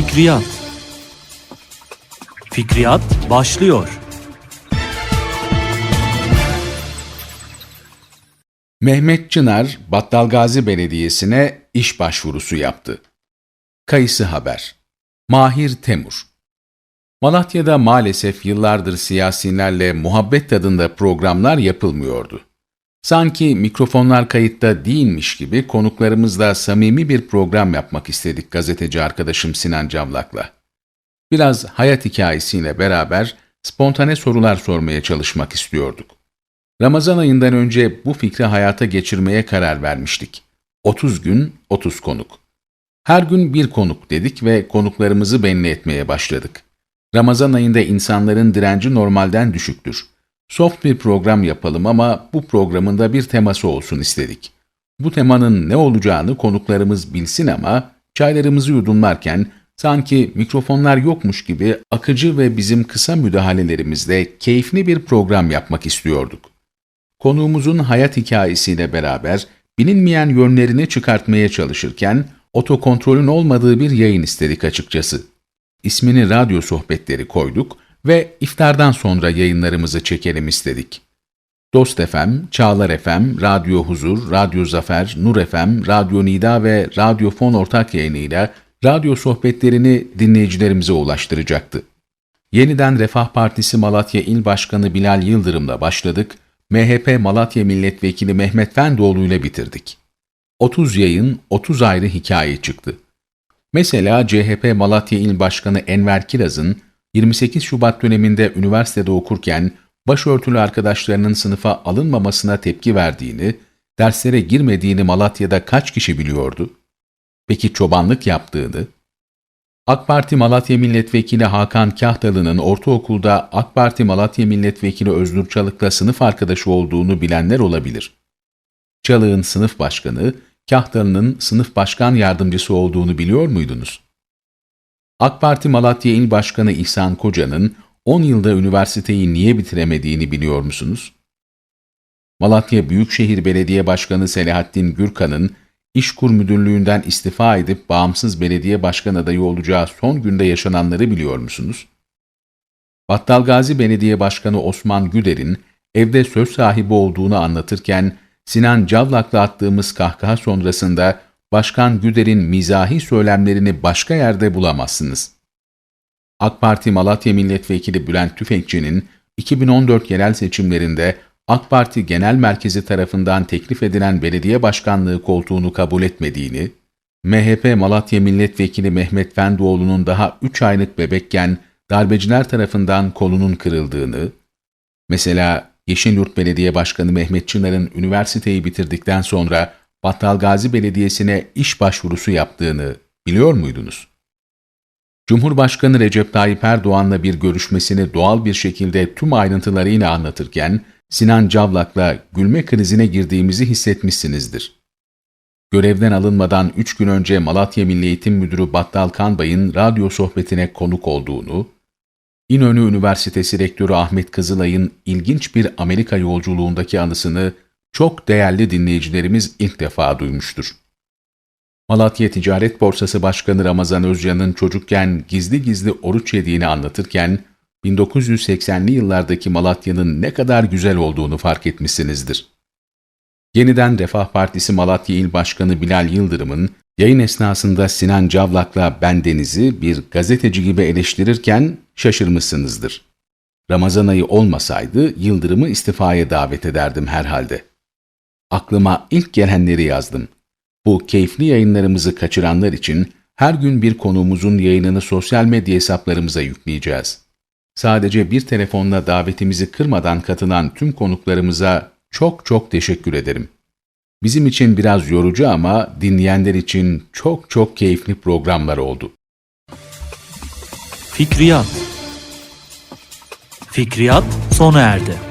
Fikriyat Fikriyat başlıyor. Mehmet Çınar, Battalgazi Belediyesi'ne iş başvurusu yaptı. Kayısı Haber Mahir Temur Malatya'da maalesef yıllardır siyasilerle muhabbet tadında programlar yapılmıyordu. Sanki mikrofonlar kayıtta değilmiş gibi konuklarımızla samimi bir program yapmak istedik gazeteci arkadaşım Sinan Cavlak'la. Biraz hayat hikayesiyle beraber spontane sorular sormaya çalışmak istiyorduk. Ramazan ayından önce bu fikri hayata geçirmeye karar vermiştik. 30 gün 30 konuk. Her gün bir konuk dedik ve konuklarımızı belli etmeye başladık. Ramazan ayında insanların direnci normalden düşüktür. Soft bir program yapalım ama bu programın da bir teması olsun istedik. Bu temanın ne olacağını konuklarımız bilsin ama çaylarımızı yudumlarken sanki mikrofonlar yokmuş gibi akıcı ve bizim kısa müdahalelerimizle keyifli bir program yapmak istiyorduk. Konuğumuzun hayat hikayesiyle beraber bilinmeyen yönlerini çıkartmaya çalışırken otokontrolün olmadığı bir yayın istedik açıkçası. İsmini radyo sohbetleri koyduk ve iftardan sonra yayınlarımızı çekelim istedik. Dost FM, Çağlar FM, Radyo Huzur, Radyo Zafer, Nur FM, Radyo Nida ve Radyo Fon ortak yayınıyla radyo sohbetlerini dinleyicilerimize ulaştıracaktı. Yeniden Refah Partisi Malatya İl Başkanı Bilal Yıldırım'la başladık, MHP Malatya Milletvekili Mehmet Fendoğlu ile bitirdik. 30 yayın, 30 ayrı hikaye çıktı. Mesela CHP Malatya İl Başkanı Enver Kiraz'ın 28 Şubat döneminde üniversitede okurken başörtülü arkadaşlarının sınıfa alınmamasına tepki verdiğini, derslere girmediğini Malatya'da kaç kişi biliyordu? Peki çobanlık yaptığını? AK Parti Malatya Milletvekili Hakan Kahtalı'nın ortaokulda AK Parti Malatya Milletvekili Öznur Çalık'la sınıf arkadaşı olduğunu bilenler olabilir. Çalık'ın sınıf başkanı, Kahtalı'nın sınıf başkan yardımcısı olduğunu biliyor muydunuz? AK Parti Malatya İl Başkanı İhsan Koca'nın 10 yılda üniversiteyi niye bitiremediğini biliyor musunuz? Malatya Büyükşehir Belediye Başkanı Selahattin Gürkan'ın İşkur Müdürlüğü'nden istifa edip bağımsız belediye başkan adayı olacağı son günde yaşananları biliyor musunuz? Battalgazi Belediye Başkanı Osman Güder'in evde söz sahibi olduğunu anlatırken Sinan Cavlak'la attığımız kahkaha sonrasında Başkan Güder'in mizahi söylemlerini başka yerde bulamazsınız. AK Parti Malatya Milletvekili Bülent Tüfekçi'nin 2014 yerel seçimlerinde AK Parti Genel Merkezi tarafından teklif edilen belediye başkanlığı koltuğunu kabul etmediğini, MHP Malatya Milletvekili Mehmet Fendoğlu'nun daha 3 aylık bebekken darbeciler tarafından kolunun kırıldığını, mesela Yeşilyurt Belediye Başkanı Mehmet Çınar'ın üniversiteyi bitirdikten sonra Battalgazi Belediyesi'ne iş başvurusu yaptığını biliyor muydunuz? Cumhurbaşkanı Recep Tayyip Erdoğan'la bir görüşmesini doğal bir şekilde tüm ayrıntılarıyla anlatırken, Sinan Cavlak'la gülme krizine girdiğimizi hissetmişsinizdir. Görevden alınmadan 3 gün önce Malatya Milli Eğitim Müdürü Battal Kanbay'ın radyo sohbetine konuk olduğunu, İnönü Üniversitesi Rektörü Ahmet Kızılay'ın ilginç bir Amerika yolculuğundaki anısını çok değerli dinleyicilerimiz ilk defa duymuştur. Malatya Ticaret Borsası Başkanı Ramazan Özcan'ın çocukken gizli gizli oruç yediğini anlatırken, 1980'li yıllardaki Malatya'nın ne kadar güzel olduğunu fark etmişsinizdir. Yeniden Refah Partisi Malatya İl Başkanı Bilal Yıldırım'ın yayın esnasında Sinan Cavlak'la bendeniz'i bir gazeteci gibi eleştirirken şaşırmışsınızdır. Ramazan ayı olmasaydı Yıldırım'ı istifaya davet ederdim herhalde. Aklıma ilk gelenleri yazdım. Bu keyifli yayınlarımızı kaçıranlar için her gün bir konuğumuzun yayınını sosyal medya hesaplarımıza yükleyeceğiz. Sadece bir telefonla davetimizi kırmadan katılan tüm konuklarımıza çok çok teşekkür ederim. Bizim için biraz yorucu ama dinleyenler için çok çok keyifli programlar oldu. Fikriyat Fikriyat sona erdi.